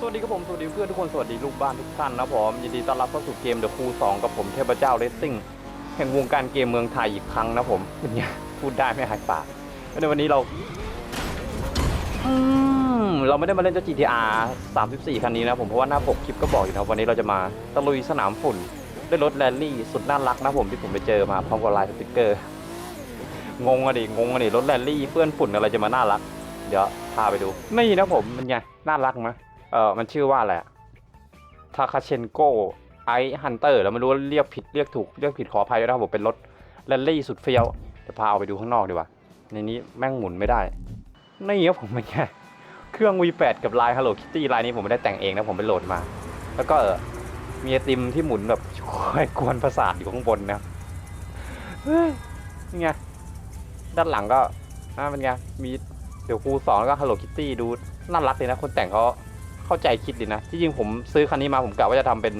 สวัสดีครับผม สวัสดีเพื่อนทุกคน สวัสดีลูกบ้านทุกท่านนะผม ยินดีต้อนรับเข้าสู่เกม The Crew 2กับผมเทพเจ้าเรสซิ่งแห่งวงการเกมเมืองไทยอีกครั้งนะผมเป็นไงพูดได้ไม่หายปากในวันนี้เราอืมเราไม่ได้มาเล่นเจ้า GTR 34 คันนี้นะผมเพราะว่าหน้าปกคลิปก็บอกอยู่นะวันนี้เราจะมาตะลุยสนามฝุ่นด้วยรถแรลลี่สุดน่ารักนะผมที่ผมไปเจอมาพร้อมกับลายสติกเกอร์งงอะดิงงอะดิรถแรลลี่เปื้อนฝุ่นอะไรจะมาน่ารัก เดี๋ยวพาไปดูนี่นะผมมันไงน่ารักไหม เออมันชื่อว่าอะไรทาคาเชนโกไอฮันเตอร์แล้วไม่รู้ว่าเรียกผิดเรียกถูกเรียกผิดขออภัยด้วยนะครับผมเป็นรถแรลลี่สุดเฟี้ยวจะพาเอาไปดูข้างนอกดีกว่า ในนี้แม่งหมุนไม่ได้นี่ครับผมเป็นไงเครื่อง V8 กับลาย Hello Kitty ลายนี้ผมไม่ได้แต่งเองนะผมไปโหลดมา แล้วก็เออมีไอติมที่หมุนแบบช่วยกวนประสาทอยู่ข้างบนนะเฮ้ยนี่ไงด้านหลังก็น่าเป็นไงมีเดี๋ยวครูสอนแล้วก็ Hello Kitty ดูน่ารักเลยนะคนแต่งเขา เข้าใจคิดดีนะที่จริงผมซื้อคันนี้มาผมกะว่าจะทำเป็น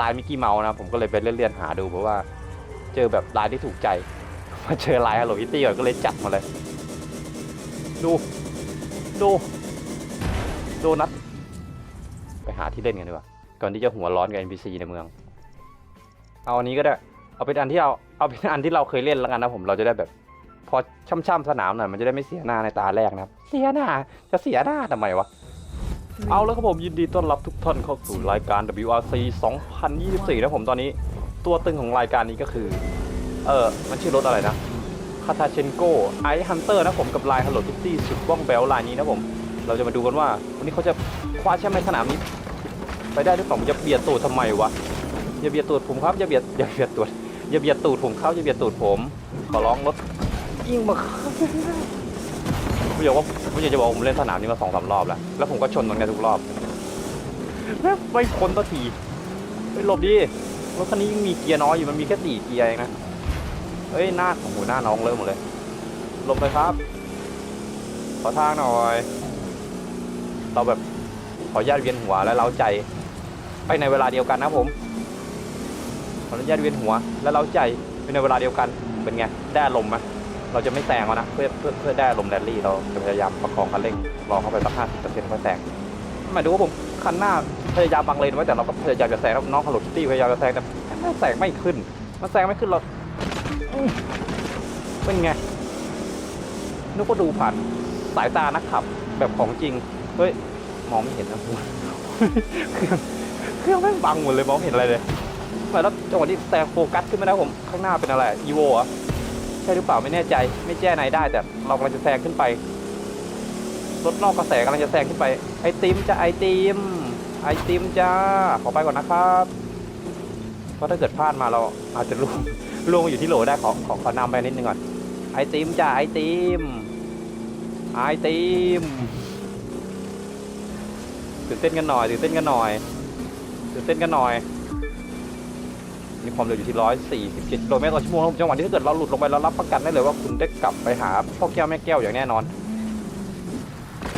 ลายมิกกี้เมาส์นะผมก็เลยไปเลื่อนๆหาดูเพราะว่า เจอแบบลายที่ถูกใจมาเจอลาย Hello Kitty ก่อนก็เลยจัดมาเลย ดูดูโดนัทไปหาที่เล่นกันดีกว่าก่อนที่จะหัวร้อนกับ NPC ในเมือง เอาอันนี้ก็ได้ เอาเป็นอันที่เราเอาเป็นอันที่เราเคยเล่นแล้วกันนะผมเราจะได้แบบ พอช่ำๆสนามหน่อยมันจะได้ไม่เสียหน้าในตาแรกนะครับ เสียหน้าจะเสียหน้าทำไมวะ เอาแล้วครับผมยินดีต้อนรับทุกท่านเข้าสู่รายการ WRC 2024 นะผมตอนนี้ตัวตึงของรายการนี้ก็คือ เออมันชื่อรถอะไรนะคาทาเชนโกไอฮันเตอร์นะผมกับลาย Hello Kitty สุดว่องแบวลายนี้นะผม เราจะมาดูกันว่า วันนี้เขาจะคว้าแชมป์ในสนามนี้ ไปได้หรือเปล่าจะเบียดตูดทำไมวะอย่าเบียดตูดผมครับอย่าเบียดอย่าเบียดตูดอย่าเบียดตูดผมเขาอย่าเบียดตูดผม ขอร้องรถยิ่งมา ผมอยกว่าผมอยากจะบอกผมเล่นสนามนี้มาสองสามรอบแล้ว แล้วผมก็ชนตรงนี้ทุกรอบไม่พ้นตัทีไปหลบดิรถคันนี้ยังมีเกียร์น้อยอยู่มันมีแค่สี่เกียร์เองนะเฮ้ยหน้าโอ้โหหน้าน้องเริ่มหมดเลยหลบเลยครับ ขอทางหน่อย เราแบบขอญาตเวียนหัวและเล้าใจ ไปในเวลาเดียวกันนะผมขออนุญาตเวียนหัวและเล้าใจไปในเวลาเดียวกันเป็นไงได้อารมไหม เราจะไม่แซงแล้วนะเพื่อเพื่อเพื่อได้อารมแรลลี่เราจะพยายามประคองคันเร่งรอเข้าไปสักห้าสิบเปอร์เซ็นต์ค่อยแซงหมายถึงว่าผมคันหน้าพยายามบังเลนไว้แต่เราก็พยายามจะแซงครับน้องฮัลโหลคิตตี้พยายามจะแซงแต่ไม่แซงไม่ขึ้นมันแซงไม่ขึ้นเราเป็นไงนึกว่าดูผ่านสายตานักขับแบบของจริงเฮ้ยมองไม่เห็นนะเครื่องเครื่องแม่บังหมดเลยมองเห็นอะไรเลยหมายแล้วจังหวะที่แต่โฟกัสขึ้นไมาแล้ผมข้างหน้าเป็นอะไรอีโวอะ ช่หรือเปล่าไม่แน่ใจ ไม่แจ้ไหนได้ แต่เรากำลังจะแซงขึ้นไป รถนอกกระแสกำลังจะแซงขึ้นไป ไอติมจะไอติม ไอติมจ้า ขอไปก่อนนะครับเพราะถ้าเกิดพลาดมาเราอาจจะล่วงล่วงอยู่ที่โหลได้ขอขอขอนำไปนิดนึงก่อน ไอติมจ้าไอติม ไอติมตื่นเต้นกันหน่อยตื่นเต้นกันหน่อยตื่นเต้นกันหน่อย มีความเร็วอยู่ที่ร้อยสี่สิบเจ็ดกิโลเมตรต่อชั่วโมงจังหวะนี้ถ้าเกิดเราหลุดลงไปเรารับประกันได้เลยว่าคุณได้กลับไปหาพ่อแก้วแม่แก้วอย่างแน่นอน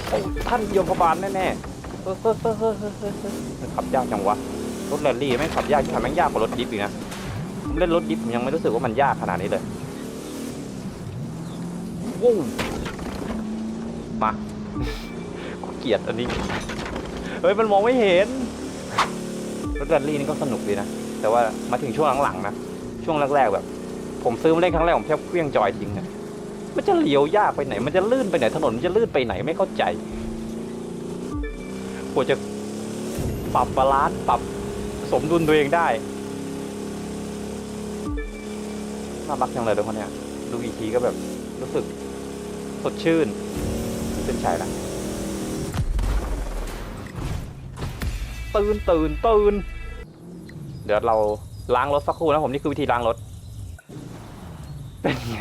โอ้ท่านยมพบาลแน่ๆเฮ้ยเฮ้ยเฮ้ยเฮ้ยขับยากจังวะรถแรลลี่ไม่ขับยากที่ทำแม่งยากกว่ารถดิฟอีกนะผมเล่นรถดิฟผมยังไม่รู้สึกว่ามันยากขนาดนี้เลยว้าวมากูเกลียดอันนี้เฮ้ยมันมองไม่เห็นรถแรลลี่นี่ก็สนุกดีนะ แต่ว่ามาถึงช่วงหลังๆนะช่วงแรกๆแบบ ผมซื้อมาเล่นครั้งแรกผมแทบเครื่องจอยทิ้งนะมันจะเลี้ยวยากไปไหน มันจะลื่นไปไหนถนนมันจะลื่นไปไหนไม่เข้าใจกว่าจะปรับบาลานซ์ปรับสมดุลตัวเองได้น่ารักจังเลยทุกคนเนี่ยดูอีกทีก็แบบรู้สึกสดชื่นเส้นชัยละตื่นตื่นตื่น ดี๋ยวเราล้างรถสักครู่นะผมนี่คือวิธีล้างรถ เป็นไง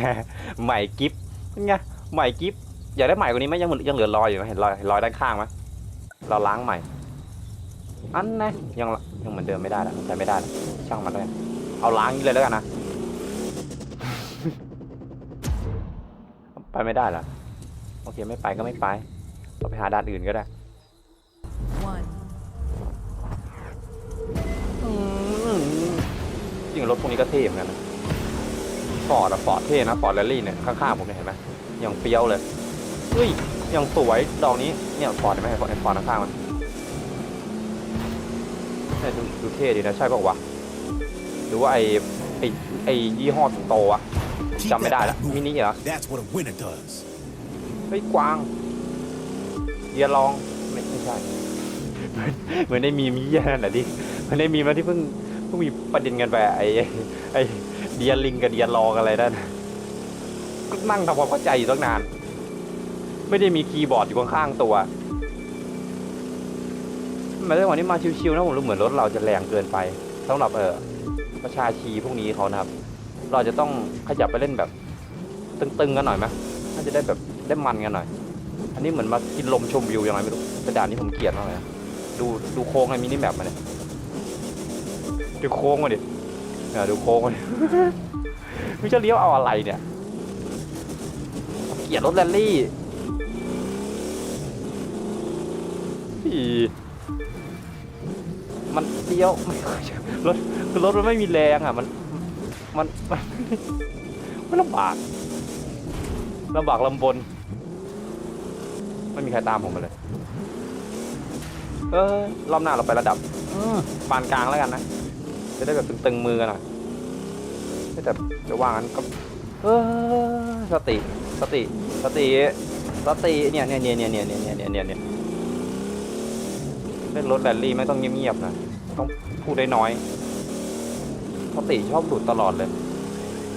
ใหม่กิฟเป็นไงใหม่กิฟอยากได้ใหม่กว่านี้ไหมยังยังเหลือรอยอยู่ไหมเห็นรอยเห็นรอยด้านข้างไหมเราล้างใหม่ อันนะยังยังเหมือนเดิมไม่ได้แล้วใช้ไม่ได้แล้วช่างมันเลยเอาล้างนี้เลยแล้วกันนะไปไม่ได้เหรอโอเคไม่ไปก็ไม่ไป เราไปหาด้านอื่นก็ได้ เท่เหมือนกันนะฟอร์ดอะฟอร์ดเท่นะฟอร์ดแรลลี่เนี่ยข้างๆผมเนี่ยเห็นไหมยังเฟี้ยวเลยเฮ้ยยังสวยดอกนี้เนี่ยฟอร์ดเห็นไหมฟอร์ดฟอร์ดข้างๆมันเนี่ยดูดูเท่ดีนะใช่ป่าววะหรือว่าไอไอไอยี่ห้อสิงโตอะ Keep จำไม่ that ได้ละ back มิ moving. นิเหรอ That's what a winner does. เฮ้ยกวางเดียลองไม่ไม่ใช่เหมือนเหมือนในมีมีนั่นแหละที่เหมือนในมีมาที่เพิ่ง เพิ่งมีประเด็นกันไปไอ้ไอ้ไอ้เดียลิงกับเดียลองอะไรนั่นก็นั่งทำความเข้าใจอยู่ตั้งนาน ไม่ได้มีคีย์บอร์ดอยู่ข้างๆตัวมายถึงวันนี้มาชิวๆนะผมรู้เหมือนรถเราจะแรงเกินไปสำหรับเออประชาชีพวกนี้เขานะครับ เราจะต้องขยับไปเล่นแบบ ตึงๆกันหน่อยไหมน่าจะได้แบบได้มันกันหน่อย อันนี้เหมือนมากินลมชมวิวยังไงไม่รู้แต่ด่านนี้ผมเกลียดมากเลยนะดูดูโค้งในมินิแมปมาเนี่ย ดูโค้งมาดิเนี่ยดูโค้งมาดิไม่จะเลี้ยวเอาอะไรเนี่ย เกียดรถแรลลี่อีมันเลี้ยวไม่รถคือรถมันไม่มีแรงอะ มัน มัน มันมันลำบากลำบากลำบน ไม่มีใครตามผมมาเลย เออรอบหน้าเราไประดับปานกลางแล้วกันนะ จะได้แบบตึงๆมือกันหน่อยแต่จะว่างั้นก็เออสติสติสติสติเนี่ยเนี่ยเนี่ยเนี่ยเนี่ยเนี่ยเนี่ยเนี่ยเนี่ยเล่นรถแรลลี่ไม่ต้องเงียบๆนะต้องพูดได้น้อยสติชอบหลุดตลอดเลย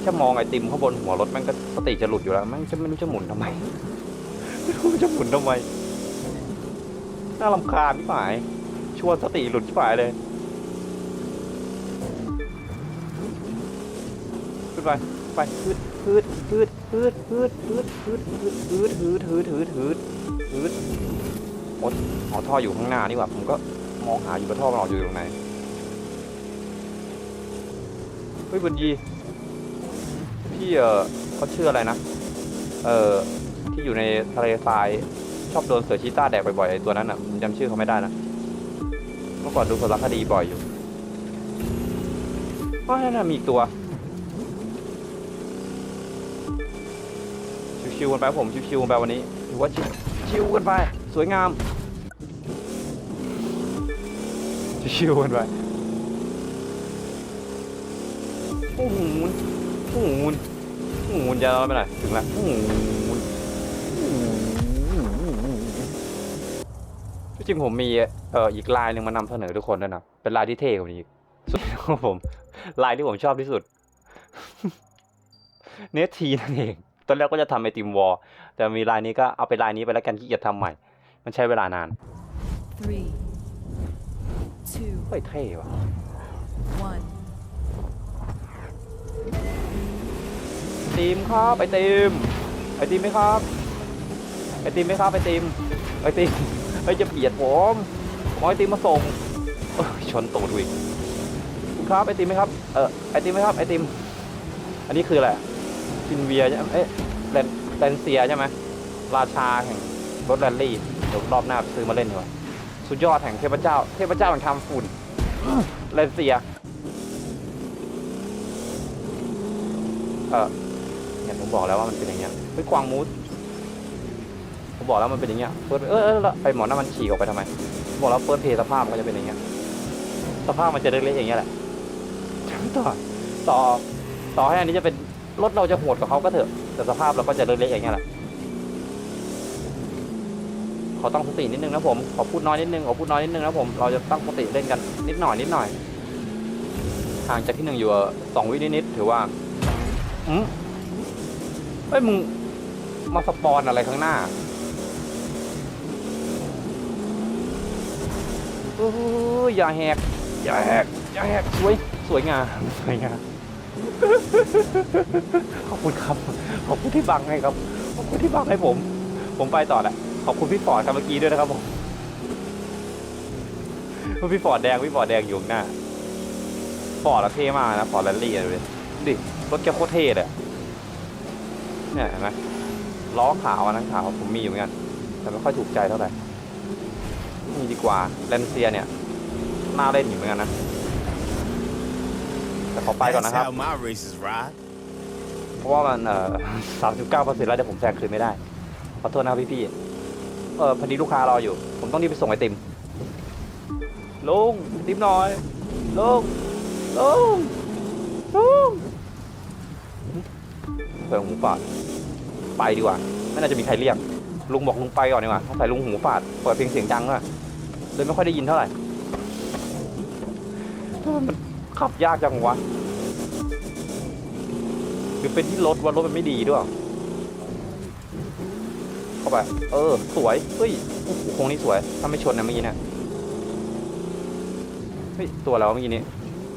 แค่มองไอติมข้างบนหัวรถมันก็สติจะหลุดอยู่แล้วมันจะไม่รู้จะหมุนทำไมไม่รู้จะหมุนทำไมน่ารำคาญพี่หมายชวนสติหลุดพี่หมายเลย ไปไปพืดพืดพืดพืดพืดพืดพืดพืดพืดพืดพืดพืดพืดพืดอ๊ยอ๋อท่ออยู่ข้างหน้านี่หว่าผมก็มองหาอยู่ว่าท่อมันออกอยู่ตรงไหนเฮ้ยบุญยีพี่เออเขาชื่ออะไรนะ เออที่อยู่ในทะเลทรายชอบโดนเสือชีต้าแดกบ่อยๆไอ้ตัวนั้นอะผมจำชื่อเขาไม่ได้นะเมื่อก่อนดูสารคดีบ่อยอยู่อ๋อนั่นนะมีอีกตัว ชิวๆกันไปผมชิวๆกันไปวันนี้ถือว่าชิวชิวกันไป สวยงามชิวๆกันไปโอ้โหโอ้โหโอ้โหจะเราไปไหนถึงแล้วโอ้โหจริงผมมีเอ่ออีกลายหนึ่งมานำเสนอทุกคนด้วยนะเป็นลายที่เท่กว่านี้ส่วนของผมลายที่ผมชอบที่สุด เนทีนั่นเอง ตอนแรกก็จะทำไอติมวอลแต่มีลายนี้ก็เอาไปลายนี้ไปแล้วกันขี้เกียจทำใหม่ มันใช้เวลานาน three, two, เฮ้ยเท่ว่ะ one. ติมครับไอติมไอติมไหมครับไอติมไหมครับไอติมไอติมไอจะเบียดผมผมไอติมมาส่งชนตูดอีกคุณครับไอติมไหมครับเออไอติมไหมครับไอติม อันนี้คืออะไร นเวียใช่ไหมเอ๊ะแลนแลนเซียใช่ไหมราชาแห่งรถแรลลี่เดี๋ยวรอบหน้าซื้อมาเล่นดีกว่าสุดยอดแห่งเทพเจ้า เทพเจ้าแห่งทำฝุ่นแลนเซียเออเนี่ยผมบอกแล้วว่ามันเป็นอย่างเงี้ยเฮ้ยกวางมูสผมบอกแล้วมันเป็นอย่างเงี้ยเฟิร์สเออเออไอหมอนั่นมันฉีกออกไปทำไมผมบอกแล้วเฟิร์สเพย์สภาพมันก็จะเป็นอย่างเงี้ยสภาพมันจะเล็กๆอย่างเงี้ยแหละต่อต่อต่อให้อันนี้จะเป็น รถเราจะโหดกับเขาก็เถอะ แต่สภาพเราก็จะเล็กๆอย่างเงี้ยแหละขอตั้งสตินิดนึงนะผมขอพูดน้อยนิดนึงขอพูดน้อยนิดนึงนะผมเราจะตั้งสติเล่นกันนิดหน่อยนิดหน่อยห่างจากที่หนึ่งอยู่สองวินิดๆถือว่าอืมเฮ้ยมึงมาสปอนอะไรข้างหน้าอ้ยอย่าแหกอย่าแหกอย่าแหกสวยสวยงามสวยงาม ขอบคุณครับ ขอบคุณที่บังให้ครับ ขอบคุณที่บังให้ผม ผมไปต่อแหละ ขอบคุณพี่ฟอร์ดครับเมื่อกี้ด้วยนะครับผมพี่ฟอร์ดแดงพี่ฟอร์ดแดงอยู่หน้า ฟอร์ดอะเท่มากนะ ฟอร์ดแรลลี่อะดูดิดูดิรถแกโคตรเท่เลยอะเนี่ยเห็นไหมล้อขาวอันนั้นขาวผมมีอยู่เหมือนกัน แต่ไม่ค่อยถูกใจเท่าไหร่นี่ดีกว่าเลนเซียเนี่ยน่าเล่นอยู่เหมือนกันนะ ขอไปก่อน That's นะครับ how my races ride. เพราะว่ามันเอ่อสามสิบเก้าเปอร์เซ็นต์แล้วเดี๋ยวผมแซงคืนไม่ได้ ขอโทษนะครับพี่ๆเออพอดีลูกค้ารออยู่ ผมต้องรีบไปส่งไอติม ลุงติ๊บหน่อย ลุง ลุง ลุงเปิดหูฝาด ไปดีกว่า ไม่น่าจะมีใครเรียก ลุงบอกลุงไปก่อนดีกว่าต้องใส่ลุงหูฝาด เปิดเพลงเสียงดังอะเลยไม่ค่อยได้ยินเท่าไหร่มัน ขับยากจังวะหรือเป็นที่รถว่ารถมันไม่ดีด้วย เข้าไป เออ สวย เฮ้ยโอ้โหโค้งนี้สวย ถ้าไม่ชนนะเมื่อกี้เนี่ยเฮ้ย ตัวอะไรวะเมื่อกี้นี้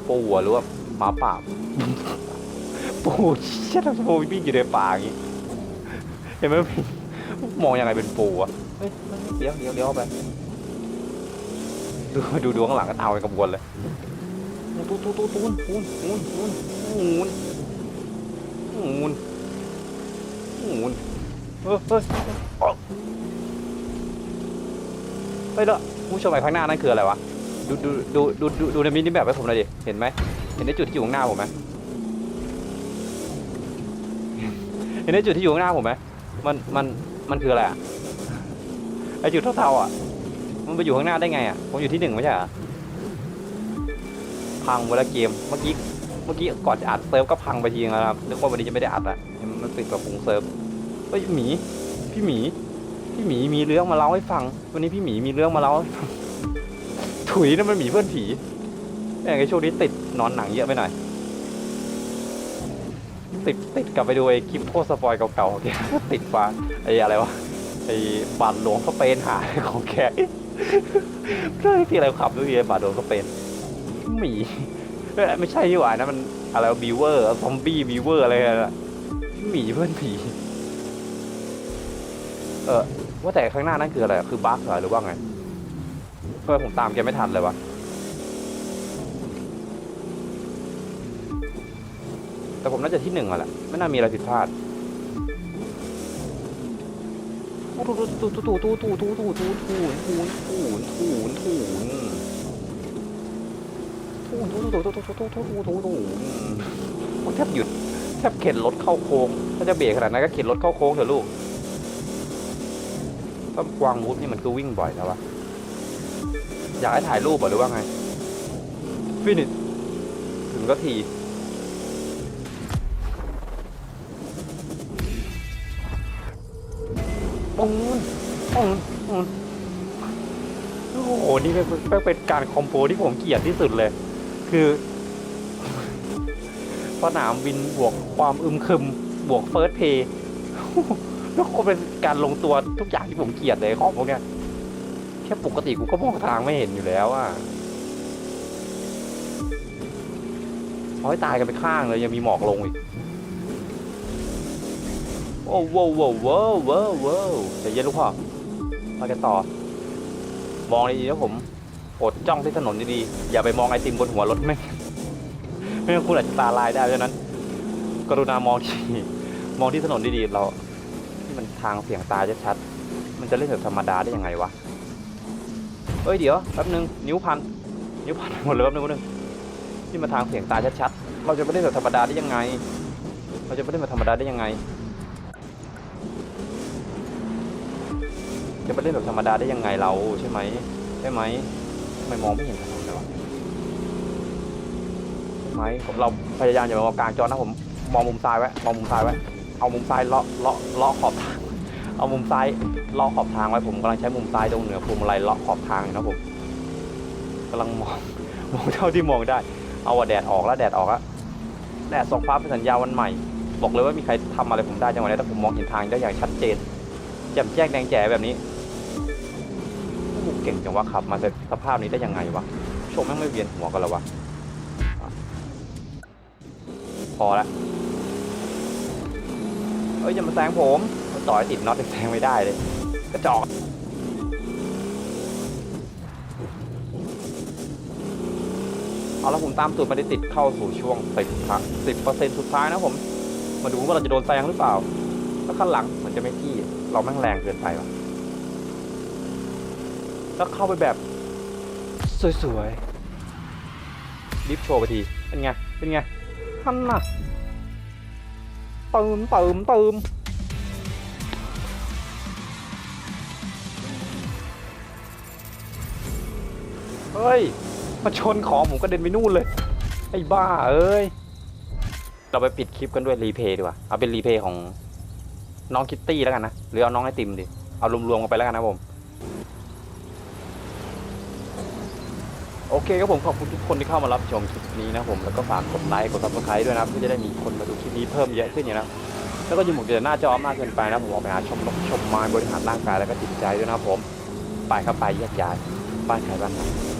ปูหัวหรือว่าหมาป่าปูเชี่ยทำปูวิ่งอยู่ในป่าอย่างงี้ เห็นไหมมองยังไงเป็นปูอะเฮ้ยเดี๋ยวเดี๋ยวเดี๋ยวไป ดูดูดูข้างหลังก็เตาไปกระบวนเลย ตูนตูนตูนตูนตูนตูนตูนตูนตูนตูนเฮ้ยเฮ้ยเฮ้ยแล้วผู้ชมไอ้ข้างหน้านั่นคืออะไรวะดูดูดูดูดูดูในมินิแบบให้ผมหน่อยดิเห็นไหมเห็นในจุดที่อยู่ข้างหน้าผมไหมเห็นในจุดที่อยู่ข้างหน้าผมไหมมันมันมันคืออะไรอะไอจุดเท่าๆอะมันไปอยู่ข้างหน้าได้ไงอะผมอยู่ที่หนึ่งไม่ใช่เหรอ พังเวลาเกม เมื่อกี้ เมื่อกี้ก่อนจะอัดเซิร์ฟก็พังไปทีนึงแล้วครับนึกว่าวันนี้จะไม่ได้อัดละมันติดกับปรุงเซิร์ฟเฮ้ยหมี พี่หมี พี่หมีมีเรื่องมาเล่าให้ฟัง วันนี้พี่หมีมีเรื่องมาเล่าให้ฟัง ถุยนั่นมันหมีเพื่อนผีแม่ไอ้ช่วงนี้ติดนอนหนังเยอะไปหน่อย ติดติดกลับไปดูไอ้คลิปโคสปอยเก่าๆแกติดฟ้าไอ้อะไรวะ ไอ้บาดหลวงสเปนหาของแกเรื่องที่อะไรขับด้วยไอ้บาดหลวงสเปน หมีเอ้ยไม่ใช่ยี่หว่านะมันอะไรบิวเวอร์ซอมบี้บิวเวอร์อะไรกันอะหมีเพื่อนผี เออว่าแต่ข้างหน้านั่นคืออะไรคือบั๊กเหรอหรือว่าไงทำไมผมตามแกไม่ทันเลยวะแต่ผมน่าจะที่หนึ่งอะแหละไม่น่ามีอะไรผิดพลาดตูตูตูตูตูตูตูตูตูตูตูตูตูตู มันแทบหยุดแทบเข็นรถเข้าโค้ง ถ้าจะเบรกขนาดนั้นก็เข็นรถเข้าโค้งเถอะลูกถ้ากวางรูปนี่มันก็วิ่งบ่อยแล้ววะอยากให้ถ่ายรูปหรือว่าไง ฟินิชถึงก็ทีปองนุ่นปองนู่นโอ้โห นี่เป็นเป็นการคอมโบที่ผมเกลียดที่สุดเลย คือสนามบินบวกความอึมครึมบวกเฟิร์สเพย์แล้วก็เป็นการลงตัวทุกอย่างที่ผมเกลียดเลยของพวกเนี้ยแค่ปกติกูก็มองทางไม่เห็นอยู่แล้วอะเอาให้ตายกันไปข้างเลยยังมีหมอกลงอีกโอ้โว้วโว้วโว้วโว้โว้ใจเย็นลูกพ่อมากันต่อ มองดีๆนะผม อดจ้องที่ถนนดีๆ อย่าไปมองไอติมบนหัวรถไม่งไม่งั้นคุณอาจจะตาลายได้เพราะฉะนั้น กรุณามองที่มองที่ถนนดีๆเราที่มันทางเสียงตาชัดๆมันจะเล่นแบบธรรมดาได้ยังไงวะเอ้ยเดี๋ยวแป๊บนึงนิ้วพันนิ้วพันหมดเลยแป๊บนึงแป๊บนึงที่มาทางเสียงตาชัดๆเราจะไปเล่นแบบธรรมดาได้ยังไง เราจะไปเล่นแบบธรรมดาได้ยังไง จะไปเล่นแบบธรรมดาได้ยังไงเราใช่ไหมใช่ไหม ทำไมมองไม่เห็นถนนเลยวะไหมผมเราพยายามอย่ามองกลางจอนะผมมองมุมซ้ายไว้มองมุมซ้ายไว้เอามุมซ้ายเลาะเลาะเลาะขอบทาง เอามุมซ้ายเลาะขอบทางไว้ผมกำลังใช้มุมซ้ายตรงเหนือพวงมาลัยเลาะขอบทางอยู่นะผมกำลังมองมองเท่าที่มองได้ เอาแดดออกแล้วแดดออกแล้วแดดส่องฟ้าเป็นสัญญาวันใหม่ บอกเลยว่ามีใครทำอะไรผมได้จังหวะนี้แต่ผมมองเห็นทางได้อย่างชัดเจนแจ่มแจ้งแดงแจ๋แบบนี้ เก่งจังวะขับ มาสภาพนี้ได้ยังไงวะชมแม่งไม่เวียนหัวกันแล้ววะพอละเอ้ยอย่ามาแซงผมต่อยติดน็อตแซงไม่ได้เลยกระจอกเอาล้วผมตามสูตรมาได้ติดเข้าสู่ช่วงสิบครับสิบเปอร์เซ็นต์สุดท้ายนะผม มาดูว่าเราจะโดนแซงหรือเปล่า แล้วข้างหลังเหมือนจะไม่ที่ เราแม่งแรงเกินไปว่ะ แล้วเข้าไปแบบ สวยๆดิฟโชว์ไปที เป็นไง เป็นไงท่านน่ะเติมเติมเติมเฮ้ย มาชนของผมกระเด็นไปนู่นเลย ไอ้บ้า เอ้ย เราไปปิดคลิปกันด้วยรีเพย์ดีกว่า เอาเป็นรีเพย์ของน้องคิตตี้แล้วกันนะ หรือเอาน้องไอติมดิ เอารวมๆกันไปแล้วกันนะผม โอเคครับผมขอบคุณทุกคนที่เข้ามารับชมคลิปนี้นะผมแล้วก็ฝากกดไลค์กดซับสไครต์ด้วยนะเพื่อจะได้มีคนมาดูคลิปนี้เพิ่มเยอะขึ้นอย่างนะแล้วก็อยิงหมกเดือหน้าจอมากเกินไปนะผมออกไปหาชมนกชมไม้บริหารร่างกายแล้วก็จิตใจด้วยนะผมไปครับไปแยกย้ายบ้านใครบ้านมัน